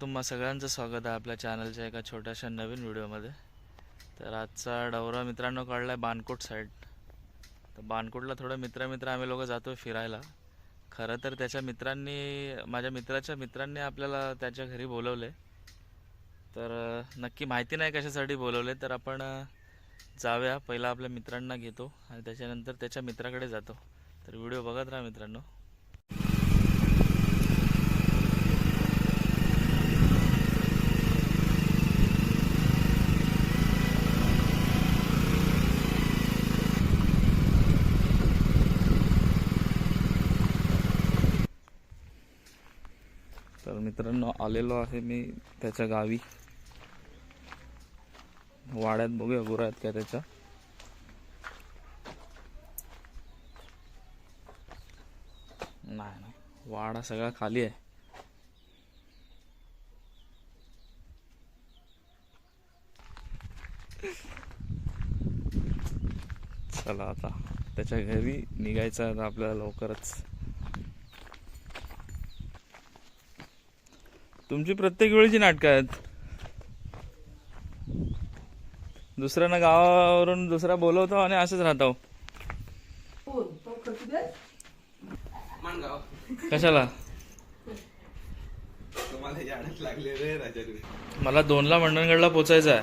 तुम्हा सगळ्यांचं स्वागत आहे आपल्या चॅनलच्या एका छोट्याशा नवीन व्हिडिओमध्ये. तर आजचा डवरा मित्रांनो काढला आहे बानकोट साईड तर बानकोटला थोडं मित्र मित्र आम्ही लोक जातो फिरायला. खरं तर त्याच्या मित्रांनी माझ्या मित्राच्या मित्रांनी आपल्याला त्याच्या घरी बोलवले. तर नक्की माहिती नाही कशासाठी बोलवले तर आपण जाऊया. पहिला आपल्या मित्रांना घेतो आणि त्याच्यानंतर त्याच्या मित्राकडे जातो. तर व्हिडिओ बघत राहा मित्रांनो तर मित्रांनो आलेलो आहे मी त्याच्या गावी. वाड्यात बघूया गुरं आहेत का त्याच्या. नाही नाही. वाडा सगळा खाली आहे. चला आता त्याच्या घरी निघायचं आहे आपल्याला लवकरच. तुमची प्रत्येक वेळीची नाटकं आहेत. दुसऱ्यांना गावावरून दुसरा बोलवतो आणि असंच राहतो. कशाला? मला दोनला मंडणगडला पोचायचं आहे.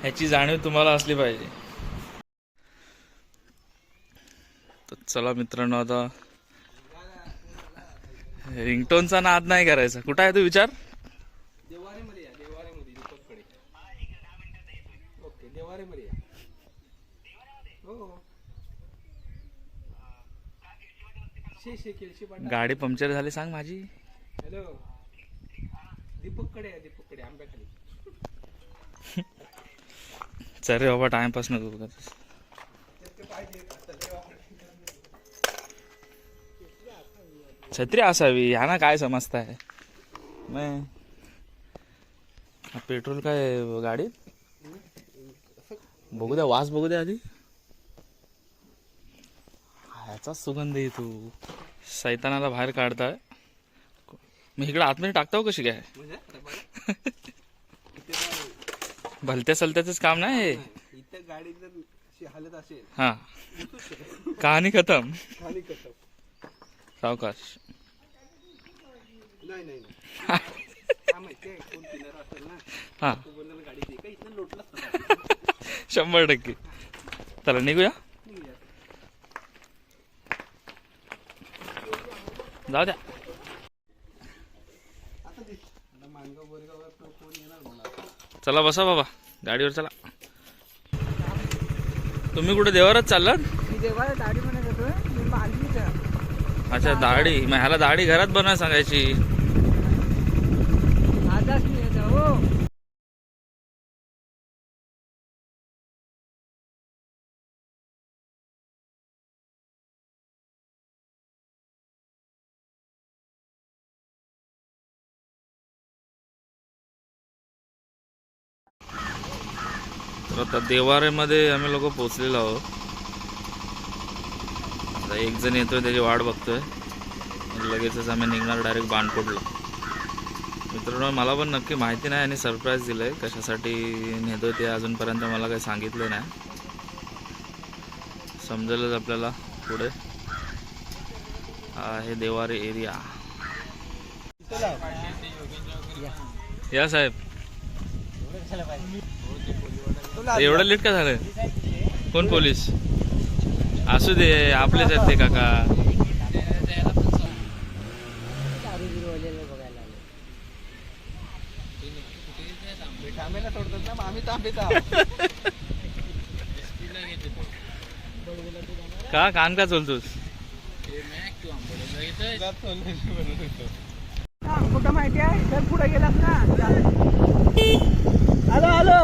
ह्याची जाणीव तुम्हाला असली पाहिजे. तर चला मित्रांनो आता रिंगटोनचा नाद नाही करायचा. कुठं आहे तू विचार? हो शे शे केलशी पाटा. गाडी पंक्चर झाली सांग माझी. हॅलो. दीपककडे या दीपककडे आंब्याखाली. चल रे बाबा टाइमपास नको छत्री असावी ह्या ना काय समजताय मग हा पेट्रोल काय गाडीत? बघू द्या वास बघू द्या आधी. ह्याचा सुगंध येतो सैतानाला बाहेर काढताय. मी इकडे आतमध्ये टाकतो कशी काय? भलत्या सलत्याच काम नाही हे? हा. कहाणी खतम. सावकाश. नाही नाही हा. शंभर टक्के. चला निघूया. जाऊ द्या. चला बसा बाबा. गाडीवर चला. तुम्ही कुठे देवारच चाललात? अच्छा दाढी. मग ह्याला दाढी घरात बनवायला सांगायची. तर आता देवारेमध्ये आम्ही लोक पोचलेलो आहोत. आता एक जण येतोय त्याची वाट बघतोय. लगेचच आम्ही निघणार डायरेक्ट बाणकोटला. मित्रांनो मला पण नक्की माहिती नाही आणि सरप्राईज दिलंय कशासाठी नेतो ते अजूनपर्यंत मला काही सांगितलं नाही. समजेलच आपल्याला पुढे. आहे देवारे एरिया या साहेब. एवढं लेट का झालं कोण पोलीस? असू दे आपलेच आहेत ते काका. थांबायला सोडतात ना मग आम्ही थांबत आहोत का कान का चलतोस? हा, कुठं माहिती आहे? जर पुढे गेलास ना हॅलो हॅलो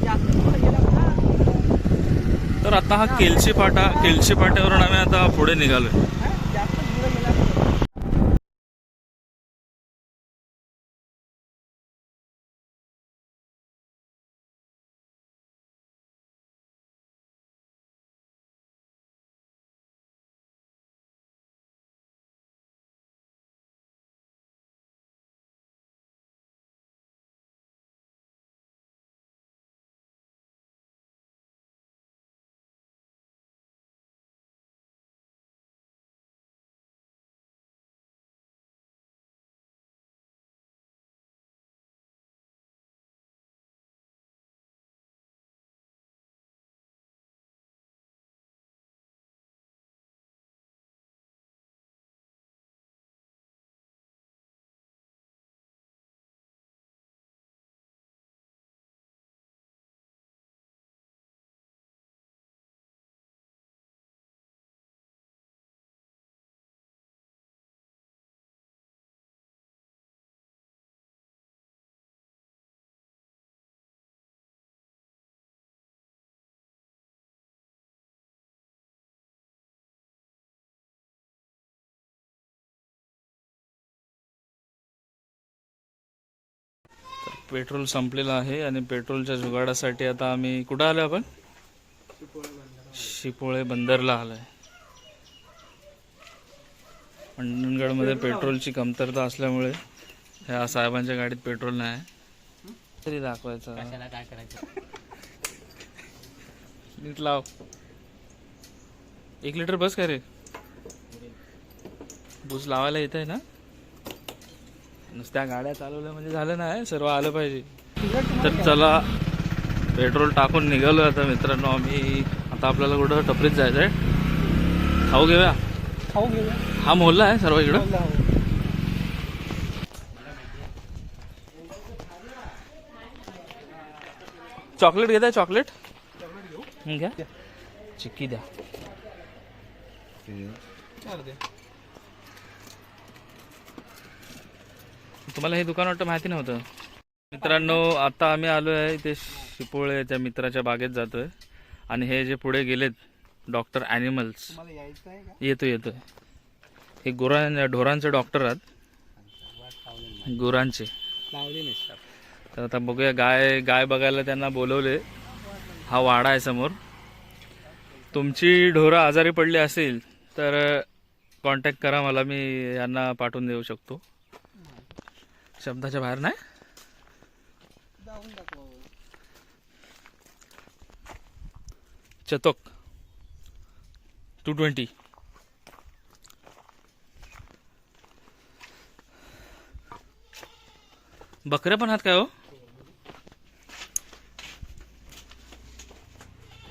जास्त पुढे गेलास ना तर आता हा केलशी फाटा केलशी फाट्यावरून आम्ही आता पुढे निघालो आहे पेट्रोल संपलेलं आहे आणि पेट्रोलच्या जुगाडासाठी आता आम्ही कुठं आलो आपण? शिपोळे बंदरला आलोय. मंडणगडमध्ये पेट्रोलची कमतरता असल्यामुळे ह्या साहेबांच्या गाडीत पेट्रोल नाही. तरी दाखवायचं. काय करायचं? नीट लाव. एक लिटर बस का रे? बूस लावायला येत आहे ना? नुसत्या गाड्या चालवल्या म्हणजे झालं नाही सर्व आलं पाहिजे. तर चला पेट्रोल टाकून निघालो आता मित्रांनो आम्ही. आता आपल्याला कुठं टपरीत जायचं आहे खाऊ घेऊया? खाऊ घेऊया. हा मोहल्ला आहे सर्व इकडं? चॉकलेट घेताय चॉकलेट? हं, घ्या. चिक्की द्या. तुम्हाला हे दुकान वाटतं माहिती नव्हतं. मित्रांनो आता आम्ही आलो आहे इथे शिपोळेच्या मित्राच्या बागेत जातोय. आणि हे जे पुढे गेलेत डॉक्टर ॲनिमल्स येतो येतो हे गुरां ढोरांचे डॉक्टर आहेत. गुरांचे. तर आता बघूया गाय गाय बघायला त्यांना बोलवले. हा वाडा आहे समोर. तुमची ढोरं आजारी पडली असेल तर कॉन्टॅक्ट करा मला मी यांना पाठवून देऊ शकतो. शब्दाच्या बाहेर नाही? चतक. चतोक टू ट्वेंटी बकऱ्या पण आहात काय हो?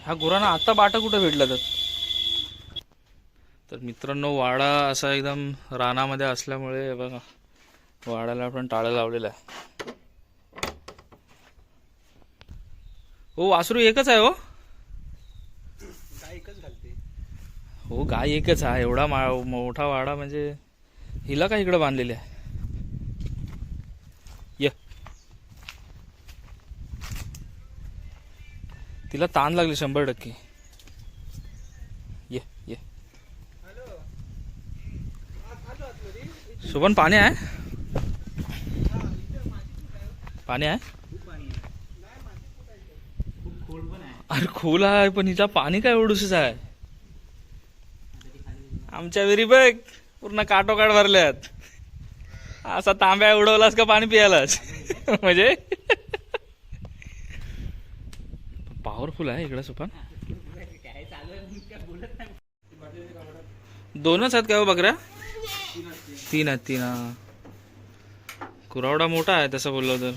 ह्या गुरांना आता बाटा कुठं भेटला तर? तर मित्रांनो वाडा असा एकदम रानामध्ये असल्यामुळे बघा. वाड्याला आपण टाळं लावलेलं आहे हो वासरू एकच आहे हो. एकच घालते हो गाय एकच आहे. एवढा मा मोठा वाडा म्हणजे हिला का इकडं बांधलेली आहे? ये. तिला ताण लागली शंभर टक्के. ये ये. शोभन पाणी आहे? पाणी आहे? अरे खोल आहे पण हिचा पाणी काय एवढूसच आहे? आमच्या विहिरी बघ पूर्ण काटोकाट भरल्यात. असा तांब्या उडवलास का पाणी पियालास म्हणजे? पॉवरफुल आहे इकडं सुपन. दोनच आहेत का हो बकऱ्या? तीन आहेत तीन हा कुरावडा मोठा आहे तसं बोललो तर.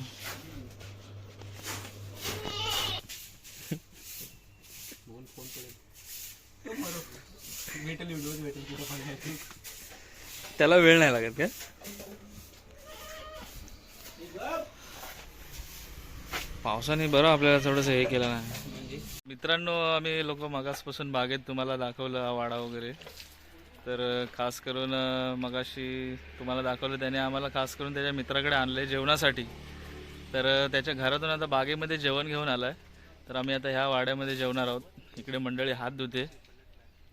भेटेल व्हिडिओ भेटेल कुठं पण त्याला वेळ नाही लागत काय पावसाने बरं आपल्याला थोडंसं हे केलं नाही मित्रांनो आम्ही लोक मगासपासून बागेत तुम्हाला दाखवलं हा वाडा वगैरे. तर अं, खास करून अं, मगाशी तुम्हाला दाखवलं त्याने आम्हाला खास करून त्याच्या मित्राकडे आणलं जेवणासाठी. तर अं, त्याच्या घरातून आता बागेमध्ये जेवण घेऊन आलाय. तर आम्ही आता ह्या वाड्यामध्ये जेवणार आहोत. इकडे मंडळी हात धुते.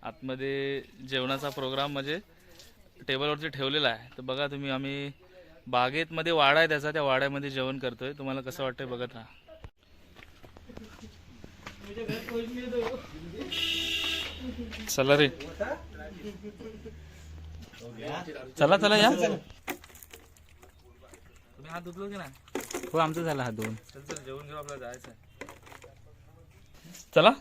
आतमध्ये जेवणाचा प्रोग्राम म्हणजे टेबलवरती ठेवलेला आहे. तर बघा तुम्ही आम्ही बागेत मध्ये वाडा आहे त्याचा त्या वाड्यामध्ये जेवण करतोय. तुम्हाला कसं वाटतंय बघत राहा. चला रे. चला चला या. तुम्ही हात धुतलो की नाही? हो आमचं झालं हा दोन चल चल जेवण घेऊ आपल्याला जायचं आहे चला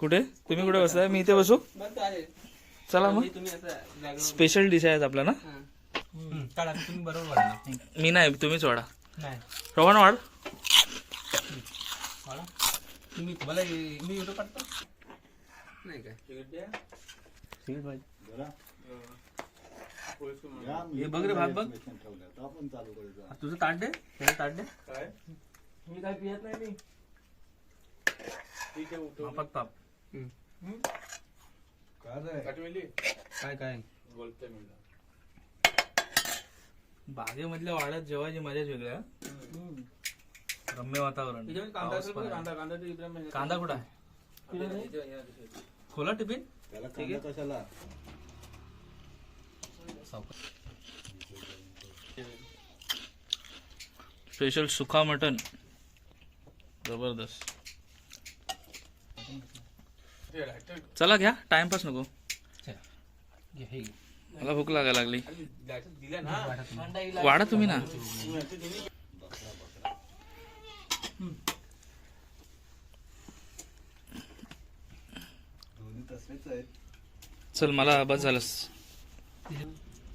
कुठे? तुम्ही कुठे बसताय मी इथे बसू? चला मग. तुम्ही आता स्पेशल डिश आहेत आपल्या ना? मी नाही तुम्हीच वाढा. नाही रोहन वाढ. तुम्ही हे बघ रे बघ. तुझं ताट दे त्याचं ताट दे. मी काय पियत नाही मी. काय काय बागेमधल्या वाड्यात जेवायची मजाच वेगळी आहे. रम्य वातावरण. पाऊस पण आहे. कांदा कुठं आहे? खोला टिफिन? स्पेशल सुखा मटन जबरदस्त. चला घ्या टाइमपास नको. मला भूक लागायला लागली. वाढा तुम्ही ना. चल मला बस झालंस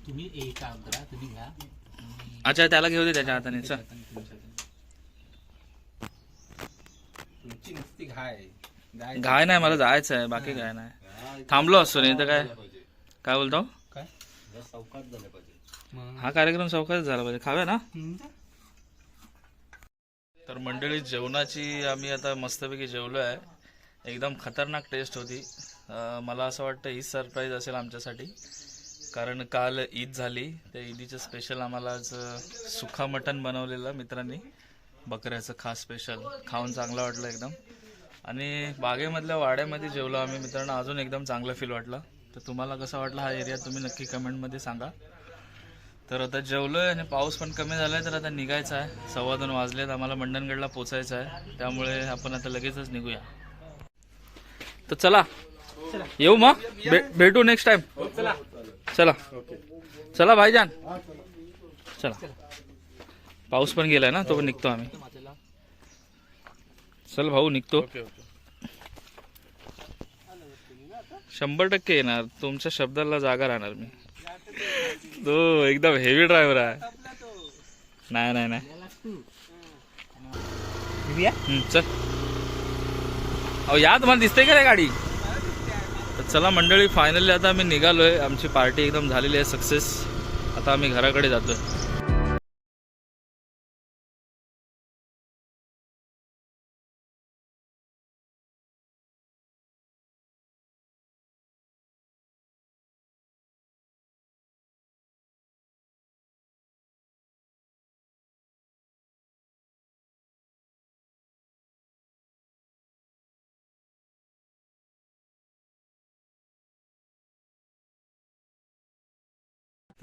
तुम्ही एक काम करा तुम्ही घ्या. अच्छा त्याला घेऊ दे त्याच्या हाताने. चल. तुमची नुसती घाय घाय नाही मला जायचं आहे. बाकी काय नाही. थांबलो असतो नाही तर काय? काय बोलतो? काय? सावकाश झालं पाहिजे. मग हा कार्यक्रम चौकाच झाला पाहिजे. खाव्या ना. तर मंडळी जेवणाची आम्ही आता मस्तपैकी जेवलो आहे. एकदम खतरनाक टेस्ट होती. मला असं वाटतं हीच सरप्राईज असेल आमच्यासाठी. कारण काल ईद झाली. त्या ईदीचं स्पेशल आम्हाला आज सुखा मटण बनवलेलं मित्रांनी. बकऱ्याचं खास स्पेशल खाऊन चांगलं वाटलं एकदम. आणि बागेमधल्या वाड्यामध्ये जेवलो आम्ही. मित्रांनो अजून एकदम चांगलं फील वाटलं. तर तुम्हाला कसा वाटला हा एरिया तुम्ही नक्की कमेंटमध्ये सांगा. तर आता जेवलो आहे आणि पाऊस पण कमी झालाय तर आता निघायचं आहे. सव्वा दोन वाजलेत आम्हाला मंडणगडला पोचायचं आहे. त्यामुळे आपण आता लगेचच निघूया. तर चला. येऊ मग? भे- भेटू नेक्स्ट टाइम चला. चला भाईजान. चला. पाऊस पण गेलाय ना तो पण निघतो आम्ही. चल भाऊ निघतो. शंभर टक्के येणार. तुमच्या शब्दाला जागा राहणार मी. तो एकदम हेवी ड्रायव्हर आहे. नाही नाही नाही. हम्म, चल. अहो या तुम्हाला दिसते का रे गाडी? तर चला मंडळी फायनली आता आम्ही निघालोय. आमची पार्टी एकदम झालेली आहे सक्सेस आता आम्ही घराकडे जातोय. तर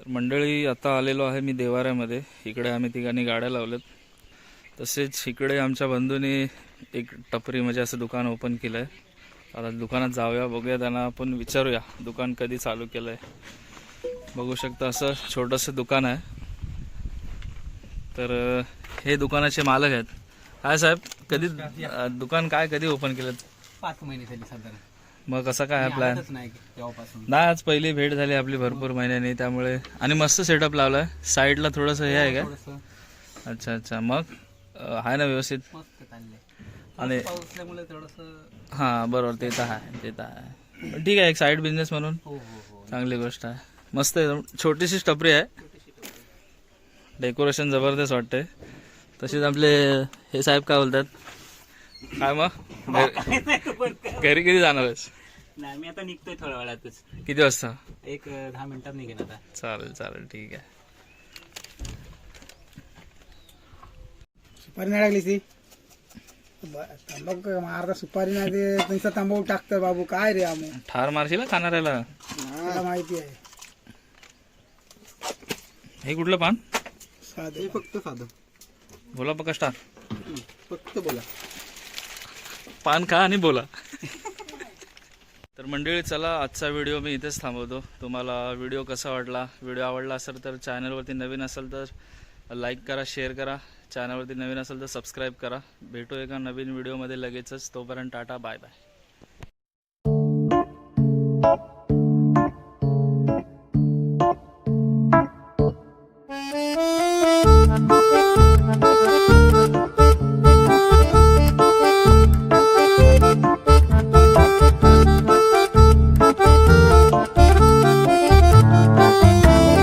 मंडळी आता आलेलो आहे मी देवाऱ्यामध्ये. इकडे आम्ही ठिकाणी गाड्या लावल्यात. तसेच इकडे आमच्या बंधूने एक टपरी म्हणजे असं दुकान ओपन केलं आहे आता दुकानात जाऊया बघूया त्यांना आपण विचारूया दुकान कधी चालू केलं आहे बघू शकता असं छोटंसं दुकान आहे. तर हे दुकानाचे मालक आहेत. काय साहेब कधी दुकान काय कधी ओपन केलं पाच महिने झाली साधारण. मग कसा काय प्लॅन आलोच नाही तेव्हापासून. नाही आज पहिली भेट झाली आपली भरपूर महिन्यानी त्यामुळे आणि मस्त सेटअप लावलाय. साईडला थोडस हे आहे का? थोडस. अच्छा अच्छा. मग अं, आहे ना व्यवस्थित? मस्त चाललंय. आणि पाऊस असल्यामुळे थोडस हा बरोबर. ते तर आहे ते तर आहे. पण ठीक आहे एक साईड बिझनेस म्हणून. हो हो हो. चांगली गोष्ट आहे. मस्त आहे छोटीशी टपरी आहे. डेकोरेशन जबरदस्त वाटतंय. तसेच आपले हे साहेब काय बोलतात? काय मग? घरी- घरी किती जाणार आहेस. नाही मी आता निघतोय थोड्या वेळातच. किती वाजता? एक अं, दहा मिनिटात निघेन आता. चालेल चालेल ठीक आहे. सुपारी नाही टाकली ती? तंबाखू मारता सुपारी नाही ते त्यांचा तंबाखू टाकतं बाबू काय रे आमू ठार मारशील ना खाणाऱ्याला? मला माहिती आहे. हे कुठलं पान? साधं. फक्त साधं. बोला बघा स्टार. फक्त बोला. पान खा आणि बोला. मंडळी चला आजचा व्हिडिओ मी इथेच थांबवतो. तुम्हाला व्हिडिओ कसा वाटला? व्हिडिओ आवडला असेल तर चॅनलवरती नवीन असेल तर लाईक करा शेअर करा. चॅनलवरती नवीन असेल तर सबस्क्राईब करा. भेटू एका नवीन व्हिडिओमध्ये लगेचच. तोपर्यंत टाटा बाय बाय